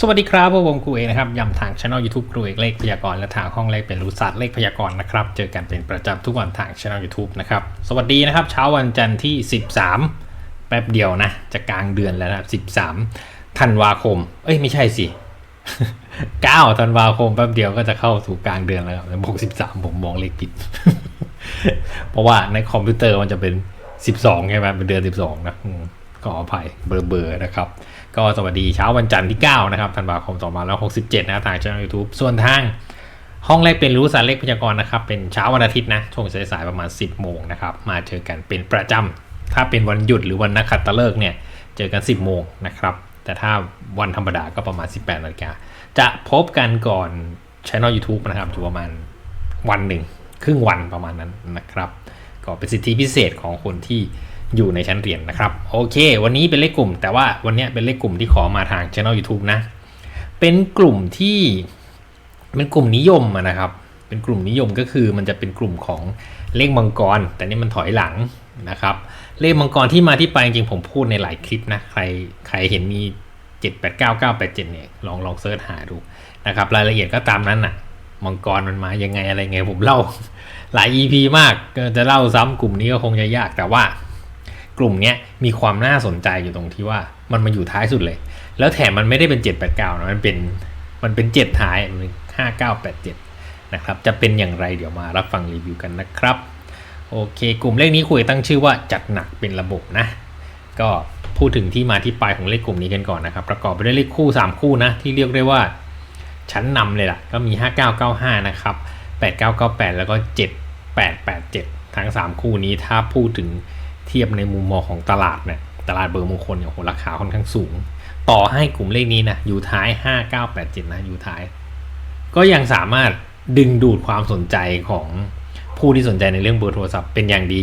สวัสดีครับพวกผมครูเอกนะครับย้ำทางช่อง YouTube ครูเอกเลขพยากรณ์และทางห้องเลขเป็นรู้ศาสตร์เลขพยากรณ์นะครับ เจอกันเป็นประจำทุกวันทางช่อง YouTube นะครับ สวัสดีนะครับ เช้าวันจันทร์ที่ 13 แป๊บเดียวนะ จะกลางเดือนแล้วนะ13ธันวาคม เอ้ยไม่ใช่สิ 9ธันวาคมแป๊บเดียวก็จะเข้าสู่กลางเดือนแล้วครับบอก13 ผมมองเลขผิด เพราะว่าในคอมพิวเตอร์มันจะเป็น 12ใช่ไหมเป็นเดือน 12 นะอืมขออภัยเบอร์เบอร์นะครับ ก็สวัสดีเช้าวันจันทร์ที่ 9 นะครับธันวาคม2567 นะทางช่อง YouTube ส่วนทางห้องแรกเป็นรู้สารเลขพยากรณ์นะครับ เป็นเช้าวันอาทิตย์นะช่วงสายๆประมาณ 10 โมงนะครับ มาเจอกันเป็นประจำ ถ้าเป็นวันหยุดหรือวันนักขัตฤกษ์เนี่ย เจอกัน 10 โมงนะครับ แต่ถ้าวันธรรมดาก็ประมาณ 18นาฬิกา จะพบกันก่อนช่อง YouTube นะครับอยู่ประมาณวันหนึ่ง ครึ่งวันประมาณนั้นนะครับ ก็เป็นสิทธิพิเศษของคนที่ อยู่ในชั้นเรียนนะครับ โอเค วันนี้เป็นเลขกลุ่ม แต่ว่าวันนี้เป็นเลขกลุ่มที่ขอมาทางช่อง YouTube นะ เป็นกลุ่มที่เป็นกลุ่มนิยมนะครับ เป็นกลุ่มนิยมก็คือมันจะเป็นกลุ่มของเลขมังกร แต่นี่มันถอยหลังนะครับ เลขมังกรที่มาที่ไปจริงผมพูดในหลายคลิปนะ ใครใครเห็นมี 7 8 9 9 8 7เนี่ยลองลองเซิร์ชหาดูนะครับ รายละเอียดก็ตามนั้นน่ะมังกรมันมายังไงอะไรไงผมเล่า หลาย EP มากจะเล่าซ้ำกลุ่มนี้ก็คงจะยากแต่ว่า กลุ่มเนี้ยมีความน่าสนใจอยู่ตรงที่ว่ามันมาอยู่ท้ายสุดเลย แล้วแถมมันไม่ได้เป็น7 8 9นะมันเป็นมันเป็น 7 ท้ายมันห้าเก้าแปดเจ็ดนะครับจะเป็นอย่างไรเดี๋ยวมารับฟังรีวิวกันนะครับ โอเค กลุ่มเลขนี้คุยตั้งชื่อว่าจัดหนักเป็นระบบนะ ก็พูดถึงที่มาที่ไปของเลขกลุ่มนี้กันก่อนนะครับ ประกอบไปด้วยเลขคู่ 3 คู่นะที่เรียกได้ว่าชั้นนำเลยล่ะ ก็มี 5995 นะครับ 8998 แล้วก็ 7887 ทั้ง 3 คู่นี้ถ้าพูดถึง เทียบในมุมมองของตลาดเนี่ยตลาดเบอร์มงคลเนี่ยโหราคาค่อนข้างสูง ต่อให้กลุ่มเลขนี้นะอยู่ท้าย 5987 นะอยู่ท้าย ก็ยังสามารถดึงดูดความสนใจของผู้ที่สนใจในเรื่องเบอร์โทรศัพท์เป็นอย่างดี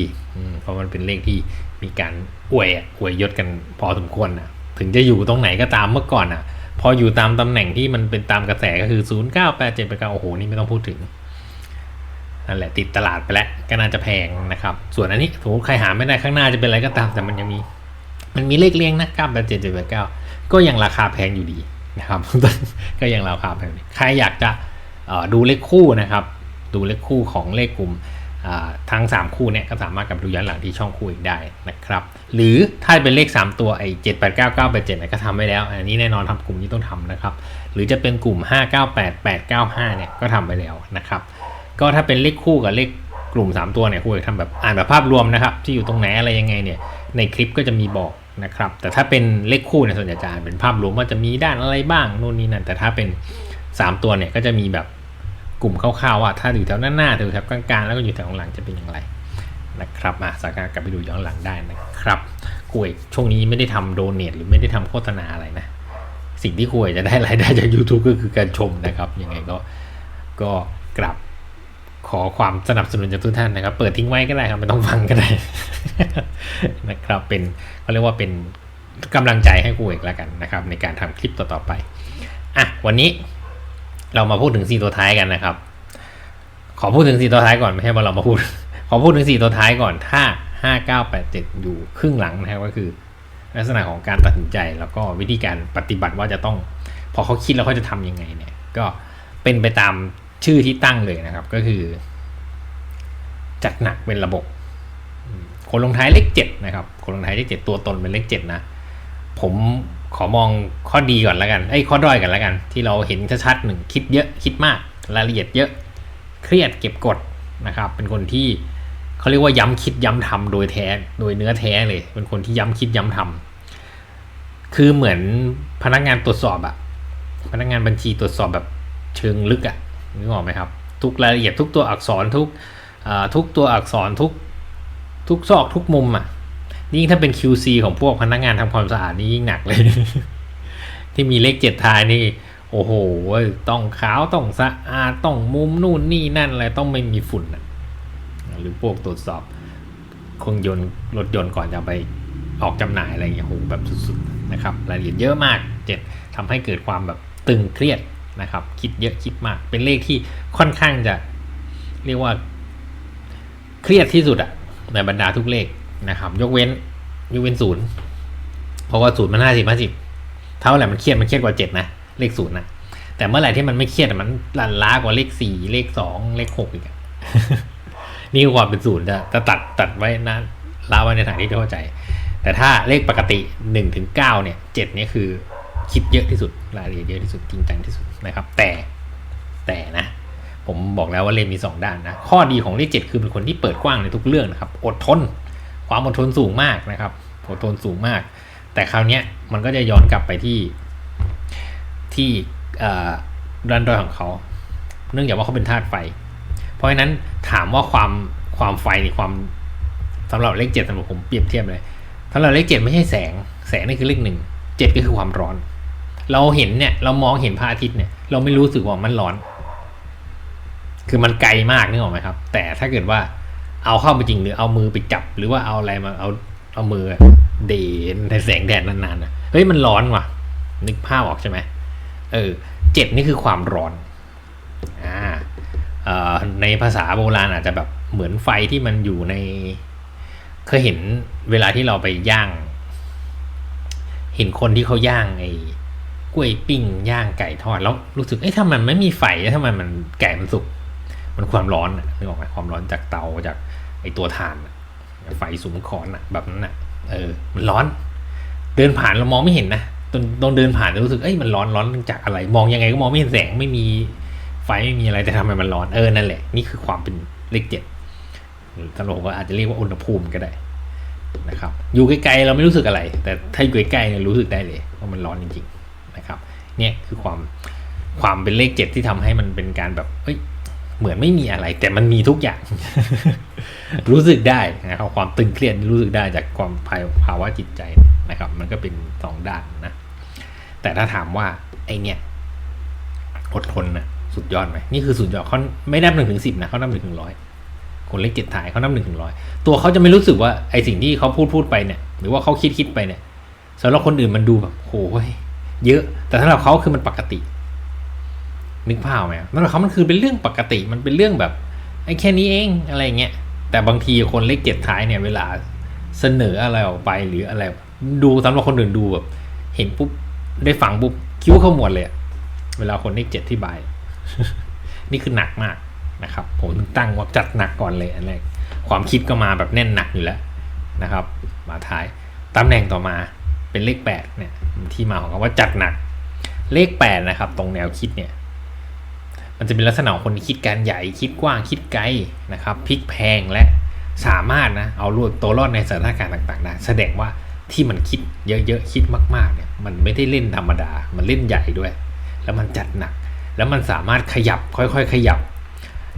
เพราะมันเป็นเลขที่มีการอวยอวยยศกันพอสมควรนะถึงจะอยู่ตรงไหนก็ตามเมื่อก่อนอะ พออยู่ตามตำแหน่งที่มันเป็นตามกระแสก็คือ 0 9 8 7 8 9โอ้โห นี่ไม่ต้องพูดถึง นั่นแหละติดตลาดไปแล้วก็น่าจะแพงนะครับ ส่วนอันนี้สมมติใครหาไม่ได้ข้างหน้าจะเป็นอะไรก็ตามแต่มันยังมี มันมีเลขเรียงนะ9 8 7 7 8 9ก็ยังราคาแพงอยู่ดีนะครับ ก็ยังราคาแพงใครอยากจะดูเลขคู่นะครับ ดูเลขคู่ของเลขกลุ่มทั้ง 3 คู่เนี่ยก็สามารถกลับดูย้อนหลังที่ช่องคู่อีกได้นะครับ หรือถ้าเป็นเลข 3 ตัวไอ้7 8 9 9 8 7เนี่ยก็ทำไว้แล้ว อันนี้แน่นอนทำกลุ่มนี้ต้องทำนะครับ หรือจะเป็นกลุ่ม 5 9 8 8 9 5เนี่ยก็ทำไปแล้วนะครับ ก็ถ้าเป็นเลขคู่กับเลขกลุ่ม 3 ตัวเนี่ยครูเอกทำแบบอ่านแบบภาพรวมนะครับ ที่อยู่ตรงไหนอะไรยังไงเนี่ยในคลิปก็จะมีบอกนะครับ แต่ถ้าเป็นเลขคู่เนี่ยส่วนใหญ่จะอ่านเป็นภาพรวมว่าจะมีด้านอะไรบ้างนู่นนี่นั่นแต่ถ้าเป็น 3 ตัวเนี่ยก็จะมีแบบกลุ่มคร่าวๆว่าถ้าอยู่แถวหน้าหน้าแถวแถวกลางๆแล้วก็อยู่แถวหลังจะเป็นอย่างไรนะครับอะสามารถกลับไปดูย้อนหลังได้นะครับครูเอกช่วงนี้ไม่ได้ทำโดเนทหรือไม่ได้ทำโฆษณาอะไรนะสิ่งที่ครูเอกจะได้รายได้จาก YouTube ก็คือการชมนะครับยังไงก็ก็กลับ ขอความสนับสนุนจากทุกท่านนะครับ เปิดทิ้งไว้ก็ได้ครับไม่ต้องฟังก็ได้นะครับเป็นเขาเรียกว่าเป็นกำลังใจให้กูเอกแล้วกันนะครับ ในการทำคลิปต่อๆไปอะวันนี้เรามาพูดถึงสี่ตัวท้ายกันนะครับ ขอพูดถึงสี่ตัวท้ายก่อนไม่ใช่ว่าเรามาพูด ขอพูดถึงสี่ตัวท้ายก่อนถ้าห้าเก้าแปดเจ็ดอยู่ครึ่งหลังนะครับก็คือลักษณะของการตัดสินใจแล้วก็วิธีการปฏิบัติว่าจะต้อง พอเขาคิดแล้วเขาจะทำยังไงเนี่ย ก็เป็นไปตาม ชื่อที่ตั้งเลยนะครับก็คือ จัดหนักเป็นระบบ คนลงท้ายเลขเจ็ดนะครับ คนลงท้ายเลขเจ็ดตัวตนเป็นเลขเจ็ดนะ ผมขอมองข้อดีก่อนแล้วกันไอ้ข้อด้อยกันแล้วกัน ที่เราเห็นชัดๆหนึ่งคิดเยอะคิดมากรายละเอียดเยอะเครียดเก็บกดนะครับ เป็นคนที่เขาเรียกว่าย้ำคิดย้ำทำโดยแท้โดยเนื้อแท้เลย เป็นคนที่ย้ำคิดย้ำทำคือเหมือนพนักงานตรวจสอบอะพนักงานบัญชีตรวจสอบแบบเชิงลึกอะ นึกออกไหมครับ ทุกรายละเอียดทุกตัวอักษรทุกทุกตัวอักษรทุกทุกซอกทุกมุมอะยิ่งถ้าเป็น QC ของพวกพนักงานทำความสะอาดนี่ยิ่งหนักเลย ที่มีเลขเจ็ดท้ายนี่ โอ้โห ต้องขาวต้องสะอาดต้องมุมนู่นนี่นั่นอะไรต้องไม่มีฝุ่นอะหรือพวกตรวจสอบเครื่องยนต์รถยนต์ก่อนจะไปออกจำหน่ายอะไรอย่างเงี้ยโหแบบสุดๆนะครับรายละเอียดเยอะมากเจ็ดทำให้เกิดความแบบตึงเครียด นะครับ คิดเยอะคิดมาก เป็นเลขที่ค่อนข้างจะเรียกว่า เครียดที่สุดอะในบรรดาทุกเลขนะครับ ยกเว้นยกเว้นศูนย์เพราะว่าศูนย์มันห้าสิบห้าสิบเท่าไหร่มันเครียดมันเครียดกว่าเจ็ดนะเลขศูนย์นะแต่เมื่อไหร่ที่มันไม่เครียดมันลันล้ากว่าเลขสี่เลขสองเลขหกอีกนี่คือความเป็นศูนย์จะจะตัดตัดไว้นะละไว้ในทางที่เข้าใจ แต่ถ้าเลขปกติหนึ่งถึงเก้าเนี่ยเจ็ดนี่คือ คิดเยอะที่สุดรายละเอียดเยอะที่สุดจริงจังที่สุดนะครับ แต่แต่นะ ผมบอกแล้วว่าเลขมีสองด้านนะข้อดีของเลขเจ็ดคือเป็นคนที่เปิดกว้างในทุกเรื่องนะครับ อดทน ความอดทนสูงมากนะครับ อดทนสูงมาก แต่คราวนี้มันก็จะย้อนกลับไปที่ที่ดันดอยของเขา เนื่องจากว่าเขาเป็นธาตุไฟ เพราะฉะนั้นถามว่าความความไฟนี่ความสำหรับเลขเจ็ดสำหรับผมเปรียบเทียบเลยสำหรับเลขเจ็ดไม่ใช่แสง แสงนี่คือเลขหนึ่งเจ็ดก็คือความร้อน เราเห็นเนี่ย เรามองเห็นพระอาทิตย์เนี่ย เราไม่รู้สึกว่ามันร้อน คือมันไกลมากนึกออกไหมครับ แต่ถ้าเกิดว่าเอาเข้าไปจริงหรือเอามือไปจับ หรือว่าเอาอะไรมาเอาเอามือเดนในแสงแดดนานๆนะเฮ้ยมันร้อนว่ะ นึกภาพออกใช่ไหมเออเจ็ดนี่คือความร้อนอ่าเอ่อในภาษาโบราณอาจจะแบบเหมือนไฟที่มันอยู่ใน เคยเห็นเวลาที่เราไปย่าง เห็นคนที่เขาย่างไอ้ กล้วยปิ้งย่างไก่ทอดแล้วรู้สึกเอ้ยถ้ามันไม่มีไฟแล้วถ้ามันมันไก่มันสุกมันความร้อนอะนึกออกไหมความร้อนจากเตาจากไอตัวถ่านไฟสุมคอนอะแบบนั้นอะเออมันร้อน เดินผ่านเรามองไม่เห็นนะตอนตอนเดินผ่านจะรู้สึกเอ้ยมันร้อนร้อนจากอะไร มองยังไงก็มองไม่เห็นแสงไม่มีไฟไม่มีอะไรแต่ทำไมมันร้อนเออนั่นแหละนี่คือความเป็นเลขเจ็ดตลกก็อาจจะเรียกว่าอุณหภูมิก็ได้นะครับ อยู่ไกลๆเราไม่รู้สึกอะไร แต่ถ้าอยู่ใกล้ๆเนี่ยรู้สึกได้เลยว่ามันร้อนจริงๆ นะครับเนี่ยคือความความเป็นเลขเจ็ดที่ทำให้มันเป็นการแบบเอ้ยเหมือนไม่มีอะไร แต่มันมีทุกอย่าง รู้สึกได้นะครับความตึงเครียดรู้สึกได้จากความภาวะจิตใจนะครับ มันก็เป็นสองด้านนะ แต่ถ้าถามว่าไอเนี่ยอดทนนะสุดยอดไหมนี่คือสุดยอดเขาไม่นับหนึ่งถึงสิบนะเขานับหนึ่งถึงร้อยคนเลขเจ็ดถ่ายเขานับหนึ่งถึงร้อยตัวเขาจะไม่รู้สึกว่าไอสิ่งที่เขาพูดพูดไปเนี่ย หรือว่าเขาคิดคิดไปเนี่ยสำหรับคนอื่นมันดูแบบโหย เยอะ แต่สำหรับเขาคือมันปกติ นึกภาพไหมสำหรับเขามันคือเป็นเรื่องปกติ มันเป็นเรื่องแบบไอ้แค่นี้เองอะไรเงี้ย แต่บางทีคนเลขเจ็ดท้ายเนี่ยเวลาเสนออะไรออกไปหรืออะไร ดูสำหรับคนอื่นดูแบบ เห็นปุ๊บได้ฟังปุ๊บคิ้วเข้าหมดเลยเวลาคนเลขเจ็ดที่บาย นี่คือหนักมากนะครับ ผมตั้งว่าจัดหนักก่อนเลยอันแรกความคิดก็มาแบบแน่นหนักอยู่แล้วนะครับ มาท้ายตำแหน่งต่อมา เป็นเลขแปดเนี่ยที่มาของคำว่าจัดหนัก เลขแปดนะครับ ตรงแนวคิดเนี่ยมันจะเป็นลักษณะของคนที่คิดการใหญ่คิดกว้างคิดไกลนะครับพลิกแพงและสามารถนะเอารวดตัวรอดในสถานการณ์ต่างๆได้แสดงว่าที่มันคิดเยอะๆคิดมากๆเนี่ยมันไม่ได้เล่นธรรมดา มันเล่นใหญ่ด้วย แล้วมันจัดหนัก แล้วมันสามารถขยับค่อยๆ ขยับ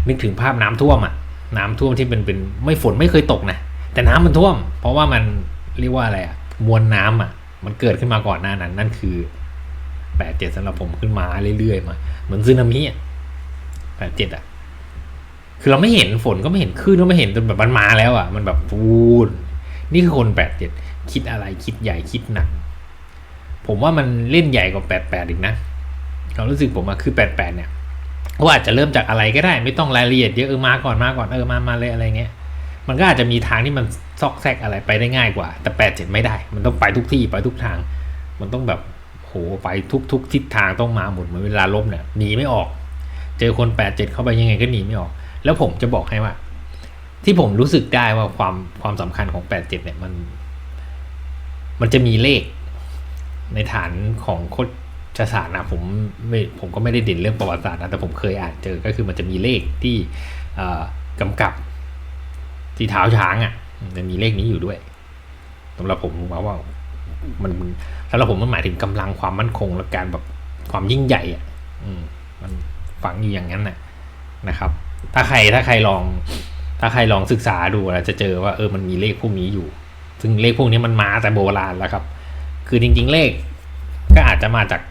นึกถึงภาพน้ำท่วมอะน้ำท่วมที่เป็นเป็นไม่ฝนไม่เคยตกนะแต่น้ำมันท่วม เพราะว่ามันเรียกว่าอะไรอะมวลน้ำอะ มันเกิดขึ้นมาก่อนหน้านั้น นั่นคือแปดเจ็ดสำหรับผมขึ้นมาเรื่อยๆมา เหมือนซึนามิอะแปดเจ็ดอะ คือเราไม่เห็นฝนก็ไม่เห็นคลื่นก็ไม่เห็นจนแบบมันมาแล้วอะ มันแบบฟูนนี่คือคนแปดเจ็ดคิดอะไรคิดใหญ่คิดหนัก ผมว่ามันเล่นใหญ่กว่าแปดแปดอีกนะความรู้สึกผมอะคือแปดแปดเนี่ยว่าอาจจะเริ่มจากอะไรก็ได้ ไม่ต้องรายละเอียดเยอะเออมาก่อนมาก่อนเออมามาเลยอะไรเงี้ยมันก็อาจจะมีทางที่มัน ซอกแซกอะไรไปได้ง่ายกว่า แต่แปดเจ็ดไม่ได้ มันต้องไปทุกที่ไปทุกทาง มันต้องแบบโหไปทุกทุกทิศทางต้องมาหมดเหมือนเวลาล้มเนี่ยหนีไม่ออก เจอคนแปดเจ็ดเข้าไปยังไงก็หนีไม่ออก แล้วผมจะบอกให้ว่า ที่ผมรู้สึกได้ว่าความความสำคัญของแปดเจ็ดเนี่ยมัน มันจะมีเลข ในฐานของโคชศาสตร์นะผมไม่ผมก็ไม่ได้เด่นเรื่องประวัติศาสตร์นะแต่ผมเคยอ่านเจอก็คือมันจะมีเลขที่เอ่อกำกับที่เท้าช้างอะ่ะ มันมีเลขนี้อยู่ด้วยสำหรับผมว่าว่า มันสำหรับผมมันหมายถึงกำลังความมั่นคง และการแบบความยิ่งใหญ่อะมันฝังอยู่อย่างนั้นน่ะนะครับ ถ้าใครถ้าใครลอง ถ้าใครลองศึกษาดูอาจจะเจอว่าเออมันมีเลขพวกนี้อยู่ ซึ่งเลขพวกนี้มันมาแต่โบราณแล้วครับ คือจริง ๆ เลข ก็อาจจะมาจาก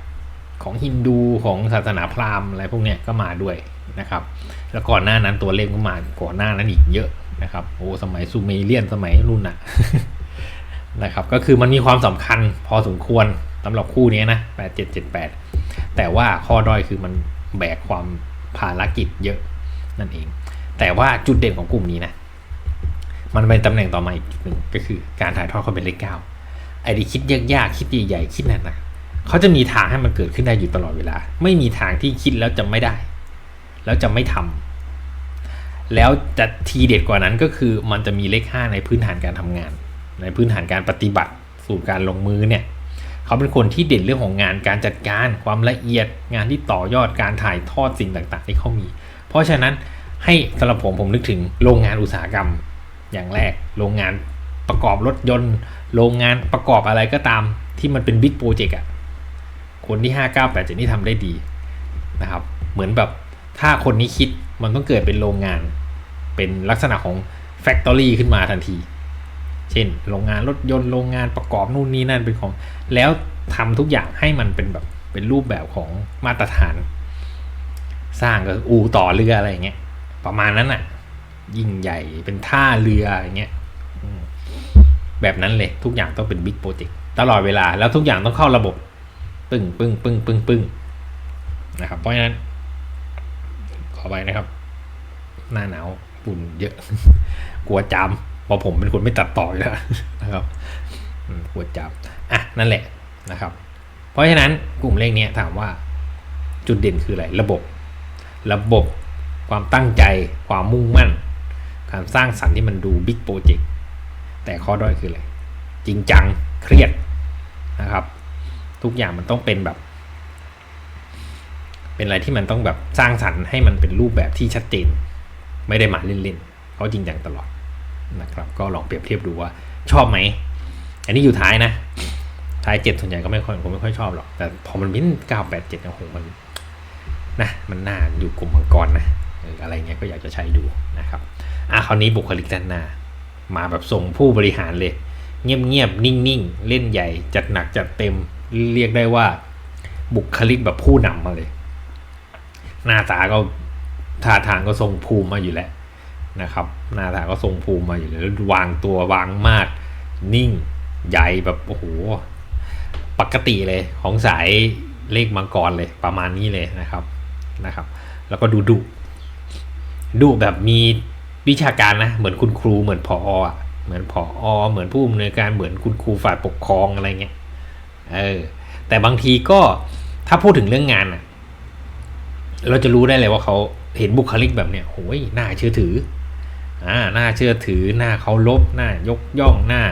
ของฮินดูของศาสนาพราหมณ์อะไรพวกเนี้ยก็มาด้วยนะครับ แล้วก่อนหน้านั้นตัวเลขก็มาก่อนหน้านั้นอีกเยอะ นะครับโอ้สมัยซูเมเรียนสมัยรุ่นน่ะนะครับก็คือมันมีความสำคัญพอสมควรสำหรับคู่นี้นะแปดเจ็ดเจ็ดแปดแต่ว่าข้อด้อยคือมันแบกความภารกิจเยอะนั่นเอง แต่ว่าจุดเด่นของกลุ่มนี้นะ มันเป็นตำแหน่งต่อมาอีกจุดหนึ่งก็คือการถ่ายทอดความเป็นเลขเก้าไอ้ที่คิดยากๆคิดใหญ่ๆคิดหนักๆเขาจะมีทางให้มันเกิดขึ้นได้อยู่ตลอดเวลา ไม่มีทางที่คิดแล้วจะไม่ได้ แล้วจะไม่ทำ แล้วจะทีเด็ดกว่านั้นก็คือมันจะมีเลขห้าในพื้นฐานการทำงาน ในพื้นฐานการปฏิบัติสู่การลงมือเนี่ยเขาเป็นคนที่เด่นเรื่องของงานการจัดการความละเอียดงานที่ต่อยอดการถ่ายทอดสิ่งต่างๆ ที่เขามี เพราะฉะนั้นให้สำหรับผมผมนึกถึงโรงงานอุตสาหกรรมอย่างแรก โรงงานประกอบรถยนต์ โรงงานประกอบอะไรก็ตามที่มันเป็นบิ๊กโปรเจกต์อะคนที่ 5 9 8 7นี่ทำได้ดีนะครับเหมือนแบบถ้าคนนี้คิด มันต้องเกิดเป็นโรงงาน เป็นลักษณะของแฟคทอรี่ขึ้นมาทันที เช่น โรงงานรถยนต์ โรงงานประกอบนู่นนี่นั่นเป็นของ แล้วทำทุกอย่างให้มันเป็นแบบ เป็นรูปแบบของมาตรฐาน สร้างก็อู่ต่อเรืออะไรเงี้ย ประมาณนั้นอะ ยิ่งใหญ่ เป็นท่าเรืออย่างเงี้ย แบบนั้นเลย ทุกอย่างต้องเป็นบิ๊กโปรเจกต์ตลอดเวลา แล้วทุกอย่างต้องเข้าระบบ ปึ้งปึ้งปึ้งปึ้งปึ้งนะครับ เพราะฉะนั้น อไปนะครับ หน้าหนาวฝุ่นเยอะ กลัวจามเพราะผมเป็นคนไม่ตัดต่ออยู่แล้วนะครับกลัวจามอะนั่นแหละนะครับ เพราะฉะนั้นกลุ่มเลขเนี้ยถามว่าจุดเด่นคืออะไรระบบ ระบบความตั้งใจ ความมุ่งมั่น การสร้างสรรค์ที่มันดูบิ๊กโปรเจกต์แต่ข้อด้อยคืออะไรจริงจังเครียดนะครับ ทุกอย่างมันต้องเป็นแบบ เป็นอะไรที่มันต้องแบบสร้างสรรค์ให้มันเป็นรูปแบบที่ชัดเจน ไม่ได้มาเล่นๆเขาจริงจังตลอดนะครับ ก็ลองเปรียบเทียบดูว่าชอบไหม อันนี้อยู่ท้ายนะ ท้ายเจ็ดส่วนใหญ่ก็ไม่ค่อยผมไม่ค่อยชอบหรอก แต่พอมันเป็นเก้าแปดเจ็ดโอ้โหมันนะมันน่าอยู่กลุ่มมังกรนะเอออะไรเงี้ยก็อยากจะใช้ดูนะครับอะคราวนี้บุคลิกด้านหน้า มาแบบส่งผู้บริหารเลย เงียบๆนิ่งๆ เล่นใหญ่ จัดหนักจัดเต็มเรียกได้ว่า บุคลิกแบบผู้นำมาเลย หน้าตาก็ท่าทางก็ทรงภูมิมาอยู่แล้วนะครับ หน้าตาก็ทรงภูมิมาอยู่แล้ววางตัววางมาดนิ่งใหญ่แบบโอ้โหปกติเลยของสายเลขมังกรเลยประมาณนี้เลยนะครับนะครับ แล้วก็ดูดุดุแบบมีวิชาการนะเหมือนคุณครูเหมือนพออะเหมือนพออเหมือนผู้อำนวยการเหมือนคุณครูฝ่ายปกครองอะไรเงี้ยเออแต่บางทีก็ถ้าพูดถึงเรื่องงานอะ เราจะรู้ได้เลยว่าเขาเห็นบุคลิกแบบเนี้ยโอ้ยน่าเชื่อถืออ่าน่าเชื่อถือน่าเคารพน่ายกย่องหน่า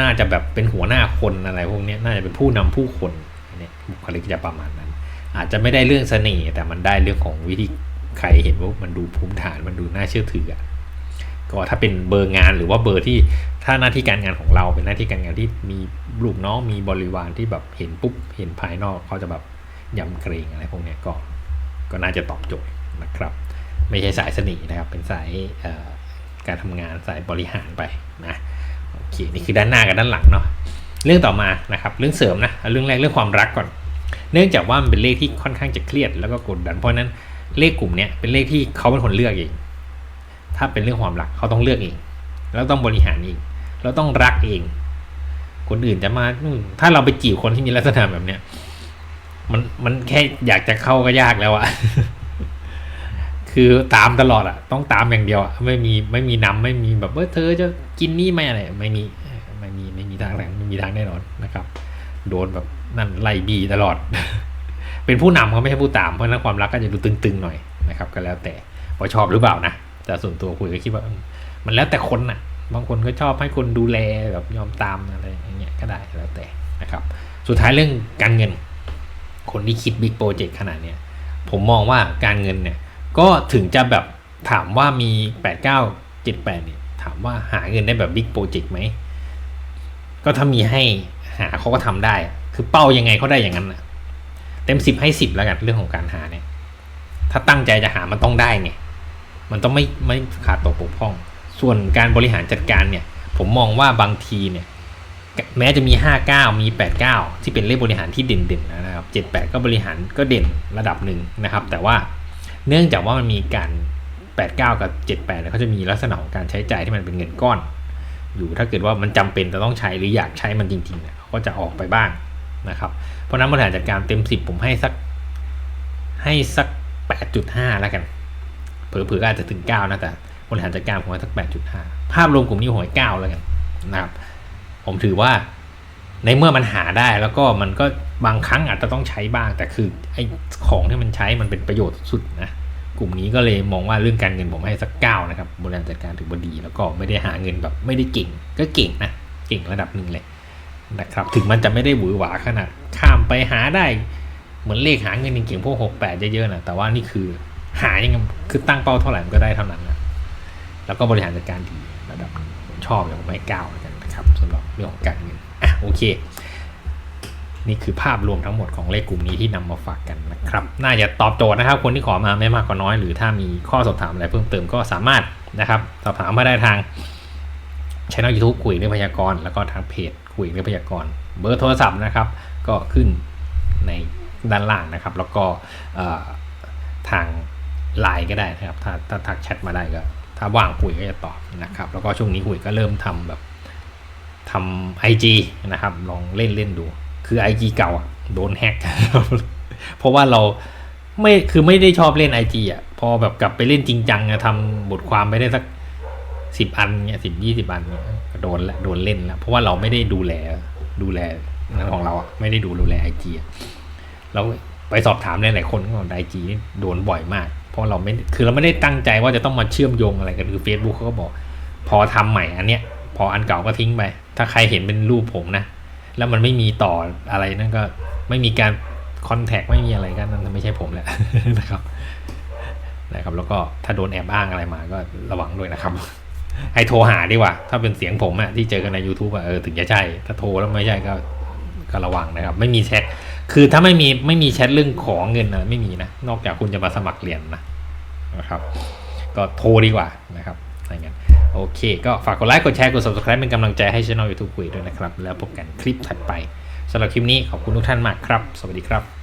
น่าจะแบบเป็นหัวหน้าคนอะไรพวกเนี้ยน่าจะเป็นผู้นำผู้คนเนี่ยบุคลิกจะประมาณนั้น อาจจะไม่ได้เรื่องเสน่ห์แต่มันได้เรื่องของวิธีใครเห็นว่ามันดูภูมิฐานมันดูน่าเชื่อถืออะก็ถ้าเป็นเบอร์งานหรือว่าเบอร์ที่ถ้าหน้าที่การงานของเราเป็นหน้าที่การงานที่มีลูกน้องมีบริวารที่แบบเห็นปุ๊บเห็นภายนอกเขาจะแบบยำเกรงอะไรพวกเนี้ยก็ ก็น่าจะตอบโจทย์นะครับ ไม่ใช่สายสน่ห์นะครับ เป็นสายการทำงานสายบริหารไปนะโอเคนี่คือด้านหน้ากับด้านหลังเนาะเรื่องต่อมานะครับ เรื่องเสริมนะเรื่องแรกเรื่องความรักก่อน เนื่องจากว่ามันเป็นเลขที่ค่อนข้างจะเครียดแล้วก็กดดันเพราะนั้นเลขกลุ่มเนี้ยเป็นเลขที่เขาเป็นคนเลือกเอง ถ้าเป็นเรื่องความรักเขาต้องเลือกเอง แล้วต้องบริหารเอง แล้วต้องรักเอง คนอื่นจะมาถ้าเราไปจีบคนที่มีลักษณะแบบเนี้ย มันมันแค่อยากจะเข้าก็ยากแล้วอะคือตามตลอดอะต้องตามอย่างเดียวอะไม่มีไม่มีนำไม่มีแบบว่าเธอจะกินนี่ไหมอะไรไม่มีไม่มีไม่มีทางแรงไม่มีทางแน่นอนนะครับ โดนแบบนั่นไล่บีตลอด เป็นผู้นำเขาไม่ใช่ผู้ตามเพราะนั้นความรักก็จะดูตึงๆหน่อยนะครับ ก็แล้วแต่ว่าชอบหรือเปล่านะแต่ส่วนตัวคุยก็คิดว่า มันแล้วแต่คนน่ะ บางคนก็ชอบให้คนดูแลแบบยอมตามอะไรอย่างเงี้ยก็ได้แล้วแต่นะครับ สุดท้ายเรื่องการเงิน คนที่คิดบิ๊กโปรเจกต์ขนาดเนี้ยผมมองว่าการเงินเนี่ย ก็ถึงจะแบบถามว่ามี 8 9 7 8เนี่ยถามว่าหาเงินได้แบบบิ๊กโปรเจกต์ไหม ก็ถ้ามีให้หาเขาก็ทำได้ คือเป้ายังไงเขาได้อย่างนั้นนะเต็มสิบให้สิบแล้วกันเรื่องของการหาเนี่ย ถ้าตั้งใจจะหามันต้องได้ไงมันต้องไม่ไม่ขาดตกบกพร่อง ส่วนการบริหารจัดการเนี่ย ผมมองว่าบางทีเนี่ย แม้จะมี 59 มี 89 ที่เป็นเลขบริหารที่เด่นๆนะครับ 78 ก็บริหารก็เด่นระดับหนึ่งนะครับ แต่ว่าเนื่องจากว่ามันมีการ 89 กับ 78เนี่ยเขาจะมีลักษณะของการใช้จ่ายที่มันเป็นเงินก้อน อยู่ถ้าเกิดว่ามันจำเป็นจะต้องใช้หรืออยากใช้มันจริงๆเนี่ยเขาก็จะออกไปบ้างนะครับ เพราะนั้นบริหารจัดการเต็ม 10 ผมให้สักให้สัก 8.5 แล้วกัน เผลอๆอาจจะถึง 9 นะแต่บริหารจัดการผมให้สัก 8.5 ภาพรวมกลุ่มนี้ผมให้9แล้วกันนะครับ ผมถือว่าในเมื่อมันหาได้แล้วก็มันก็บางครั้งอาจจะต้องใช้บ้าง แต่คือไอ้ของที่มันใช้มันเป็นประโยชน์สุดนะกลุ่มนี้ก็เลยมองว่าเรื่องการเงินผมให้สักเก้านะครับบริหารจัดการถือว่าดี แล้วก็ไม่ได้หาเงินแบบไม่ได้เก่ง ก็เก่งนะเก่งระดับหนึ่งเลยนะครับ ถึงมันจะไม่ได้หวือหวาขนาดข้ามไปหาได้ เหมือนเลขหาเงินเก่งพวกหกแปดเยอะๆนะแต่ว่านี่คือหายังไงคือตั้งเป้าเท่าไหร่มันก็ได้เท่านั้นนะแล้วก็บริหารจัดการดีระดับชอบอย่างผมให้เก้าวนะค เรื่องของการเงินอะโอเค นี่คือภาพรวมทั้งหมดของเลขกลุ่มนี้ที่นำมาฝากกันนะครับ น่าจะตอบโจทย์นะครับ คนที่ขอมาไม่มากก็น้อย หรือถ้ามีข้อสอบถามอะไรเพิ่มเติมก็สามารถนะครับสอบถามมาได้ทางช่อง YouTube คุยเรื่องพยากรณ์แล้วก็ทางเพจคุยเรื่องพยากรณ์เบอร์โทรศัพท์นะครับ ก็ขึ้นในด้านล่างนะครับ แล้วก็เอ่อทางไลน์ก็ได้นะครับ ถ้าถ้าทักแชทมาได้ก็ถ้าว่างคุยก็จะตอบนะครับ แล้วก็ช่วงนี้คุยก็เริ่มทำแบบ ทำไอจีนะครับ ลองเล่นเล่นดู คือ IG เก่าอะโดนแฮกเพราะว่าเราไม่คือไม่ได้ชอบเล่น IG อะ พอแบบกลับไปเล่นจริงจังอะทำบทความไปได้สักสิบอันเนี่ยสิบยี่สิบอันเนี่ยโดนละโดนเล่นล้วเพราะว่าเราไม่ได้ดูแลดูแลนั้นของเราอะไม่ได้ดูดูแล IG อะเราไปสอบถามหลายๆคนก็บอกไอจีโดนบ่อยมาก เพราะเราไม่คือเราไม่ได้ตั้งใจว่าจะต้องมาเชื่อมโยงอะไรกันคือ Facebook เขาก็บอก พอทำใหม่อันเนี้ย พออันเก่าก็ทิ้งไป ถ้าใครเห็นเป็นรูปผมนะ แล้วมันไม่มีต่ออะไรนั่นก็ไม่มีการคอนแทคไม่มีอะไรกันนั่นไม่ใช่ผมแหละนะครับนะครับ แล้วก็ถ้าโดนแอบอ้างอะไรมาก็ระวังด้วยนะครับ ให้โทรหาดีกว่า ถ้าเป็นเสียงผมอะที่เจอกันใน YouTube อะเออถึงจะใช่ ถ้าโทรแล้วไม่ใช่ก็ก็ระวังนะครับ ไม่มีแชทคือถ้าไม่มีไม่มีแชทเรื่องของเงินนะไม่มีนะ นอกจากคุณจะมาสมัครเรียนนะนะครับ ก็โทรดีกว่านะครับอะไรเงี้ย โอเค ก็ฝากกดไลค์ กดแชร์ กด subscribe เป็นกำลังใจให้ช่อง YouTube คุยด้วยนะครับ แล้วพบกันคลิปถัดไปสำหรับคลิปนี้ขอบคุณทุกท่านมากครับ สวัสดีครับ